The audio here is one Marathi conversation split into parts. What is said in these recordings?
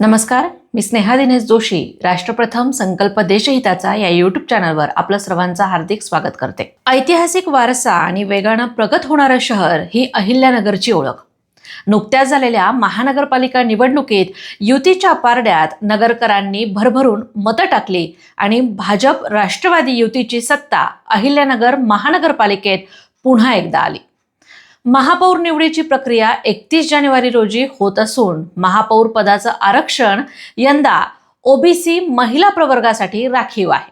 नमस्कार मी स्नेहा दिनेश जोशी राष्ट्रप्रथम संकल्प देशहिताचा या युट्यूब चॅनलवर आपलं सर्वांचं हार्दिक स्वागत करते. ऐतिहासिक वारसा आणि वेगानं प्रगत होणारं शहर ही अहिल्यानगरची ओळख. नुकत्याच झालेल्या महानगरपालिका निवडणुकीत युतीच्या पारड्यात नगरकरांनी भरभरून मतं टाकली आणि भाजप राष्ट्रवादी युतीची सत्ता अहिल्यानगर महानगरपालिकेत पुन्हा एकदा आली. महापौर निवडीची प्रक्रिया एकतीस जानेवारी रोजी होत असून महापौर पदाचं आरक्षण यंदा ओबीसी महिला प्रवर्गासाठी राखीव आहे.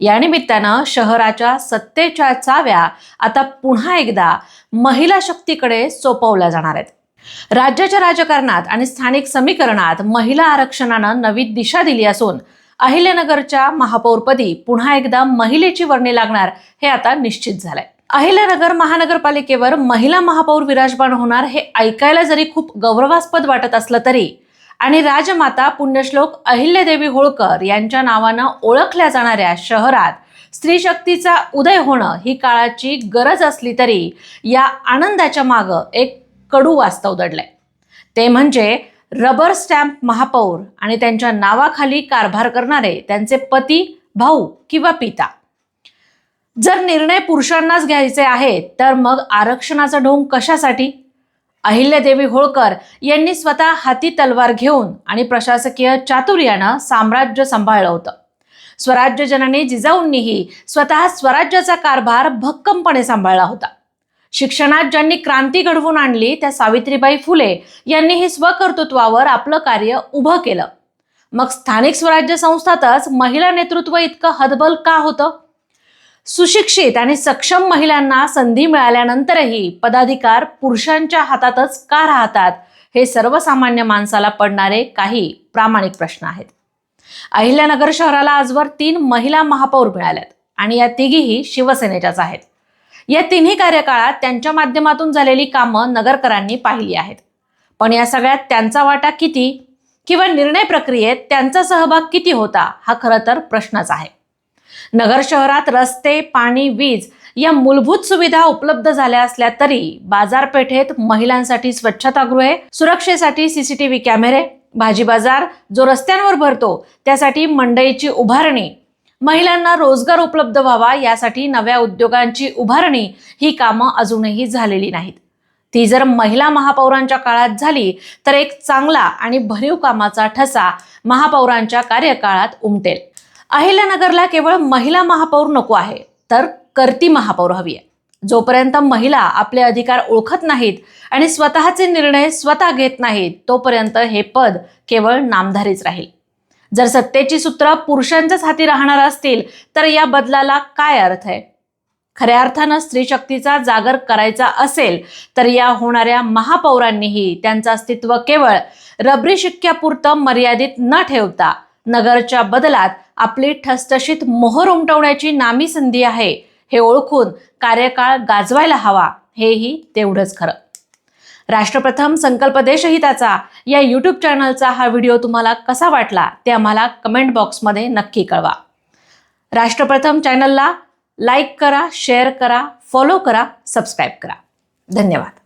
या निमित्तानं शहराच्या सत्तेच्या चाव्या आता पुन्हा एकदा महिला शक्तीकडे सोपवल्या जाणार आहेत. राज्याच्या राजकारणात आणि स्थानिक समीकरणात महिला आरक्षणानं नवी दिशा दिली असून अहिल्यानगरच्या महापौरपदी पुन्हा एकदा महिलेची वर्णी लागणार हे आता निश्चित झालंय. अहिल्यानगर महानगरपालिकेवर महिला महापौर विराजमान होणार हे ऐकायला जरी खूप गौरवास्पद वाटत असलं तरी. आणि राजमाता पुण्यश्लोक अहिल्यादेवी होळकर यांच्या नावानं ओळखल्या जाणाऱ्या शहरात स्त्री शक्तीचा उदय होणं ही काळाची गरज असली तरी या आनंदाच्या मागं एक कडू वास्तव दडलंय. ते म्हणजे रबर स्टॅम्प महापौर आणि त्यांच्या नावाखाली कारभार करणारे त्यांचे पती भाऊ किंवा पिता. जर निर्णय पुरुषांनाच घ्यायचे आहेत तर मग आरक्षणाचा ढोंग कशासाठी? अहिल्यादेवी होळकर यांनी स्वतः हाती तलवार घेऊन आणि प्रशासकीय चातुर्यानं साम्राज्य सांभाळलं होतं. स्वराज्य जननी जिजाऊंनीही स्वतः स्वराज्याचा कारभार भक्कमपणे सांभाळला होता. शिक्षणात ज्यांनी क्रांती घडवून आणली त्या सावित्रीबाई फुले यांनीही स्वकर्तृत्वावर आपलं कार्य उभं केलं. मग स्थानिक स्वराज्य संस्थातच महिला नेतृत्व इतकं हतबल का होतं? सुशिक्षित आणि सक्षम महिलांना संधी मिळाल्यानंतरही पदाधिकार पुरुषांच्या हातातच का राहतात हे सर्वसामान्य माणसाला पडणारे काही प्रामाणिक प्रश्न आहेत. अहिल्यानगर शहराला आजवर तीन महिला महापौर मिळाल्यात आणि या तिघीही शिवसेनेच्याच आहेत. या तिन्ही कार्यकाळात त्यांच्या माध्यमातून झालेली कामं नगरकरांनी पाहिली आहेत. पण या सगळ्यात त्यांचा वाटा किती किंवा निर्णय प्रक्रियेत त्यांचा सहभाग किती होता हा खरं तर प्रश्नच आहे. नगर शहरात रस्ते पाणी वीज या मूलभूत सुविधा उपलब्ध झाल्या असल्या तरी बाजारपेठेत महिलांसाठी स्वच्छतागृहे सुरक्षेसाठी सीसीटीव्ही कॅमेरे भाजी बाजार जो रस्त्यांवर भरतो त्यासाठी मंडईची उभारणी. महिलांना रोजगार उपलब्ध व्हावा यासाठी नव्या उद्योगांची उभारणी ही कामं अजूनही झालेली नाहीत. ती जर महिला महापौरांच्या काळात झाली तर एक चांगला आणि भरीव कामाचा ठसा महापौरांच्या कार्यकाळात उमटेल. अहिल्यानगरला केवळ महिला महापौर नको आहे तर करती महापौर हवी आहे. जोपर्यंत महिला आपले अधिकार ओळखत नाहीत आणि स्वतःचे निर्णय स्वतः घेत नाहीत तोपर्यंत हे पद केवळ नामधारीच राहील. जर सत्तेची सूत्र पुरुषांच्याच हाती राहणार असतील तर या बदलाला काय अर्थ आहे? खऱ्या अर्थानं स्त्री शक्तीचा जागर करायचा असेल तर या होणाऱ्या महापौरांनीही त्यांचं अस्तित्व केवळ रबरी शिक्क्यापुरतं मर्यादित न ठेवता नगरच्या बदलात आपली ठसठशीत मोहर उमटवण्याची नामी संधी आहे. हे ओळखून कार्यकाळ गाजवायला हवा. हेही तेवढंच खरं. राष्ट्रप्रथम संकल्प देशहिताचा या यूट्यूब चॅनलचा हा व्हिडिओ तुम्हाला कसा वाटला ते आम्हाला कमेंट बॉक्समध्ये नक्की कळवा. राष्ट्रप्रथम चॅनलला लाईक करा शेअर करा फॉलो करा सबस्क्राईब करा. धन्यवाद.